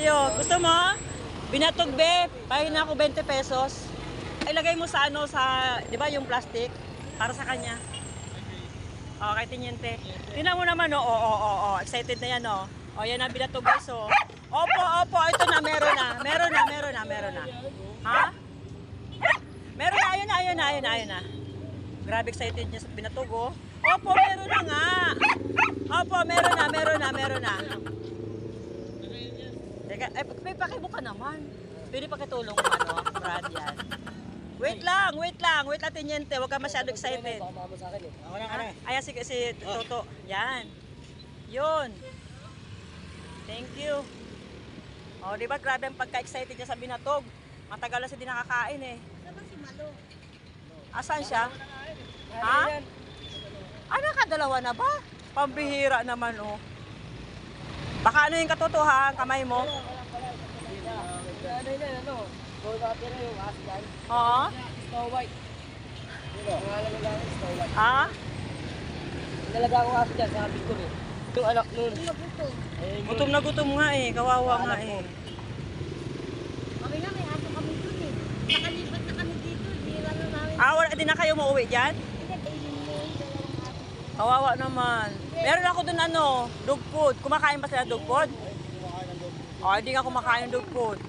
tayo. Gusto mo? Binatog be, pahin ako 20 pesos. Ilagay mo sa ano, sa, di ba yung plastic? Para sa kanya. Oh, kay Tiniente. Tingnan mo naman, oh, oh, oh, oh, oh. Excited na yan, oh. Oh, yan ang binatog guys, oh. Opo, opo, ito na, meron na. Meron na, meron na, meron na. Ha? Meron na, ayun na, ayun na, ayun na, ayun na. Grabe excited niya sa binatog, oh. Opo, meron na nga. Opo, meron na, meron na, meron na. Teka, eh, may pakibuka naman. Pwede pakitulong mo, ano, Brad, yan. Wait lang, wait lang, wait lang, Tiniente. Huwag ka masyado excited. Baka mama sa akin eh. Ako na ka na. Ah, Ayan si, si Toto. Yan. Yun. Thank you. O, di ba grabe ang pagka-excited niya sa binatog. Matagal na siya di nakakain eh. Asan siya? Ha? Ah, nakadalawa na ba? Pambihira naman oh. Baka ano yung katotohanan, kamay mo? Ano yun, ano? Gold water yung aso yan. Oo? Snow White. Pangalan nila yung Snow White. Ha? Nalaga ko aso dyan sa amin ko eh. Yung anak nun. Eh, Gutom na gutom nga eh. Kawawa nga eh. Kami nga, may aso kami dun eh. Nakalipat na kami dito, hindi lang na namin. Ah, wala din na kayo mauwi dyan? Hindi, kainin mo yung dalawang aso. Kawawa naman. Meron ako dun ano, dog food. Kumakain ba sila dog food? Oh, hindi nga kumakain ng dog food.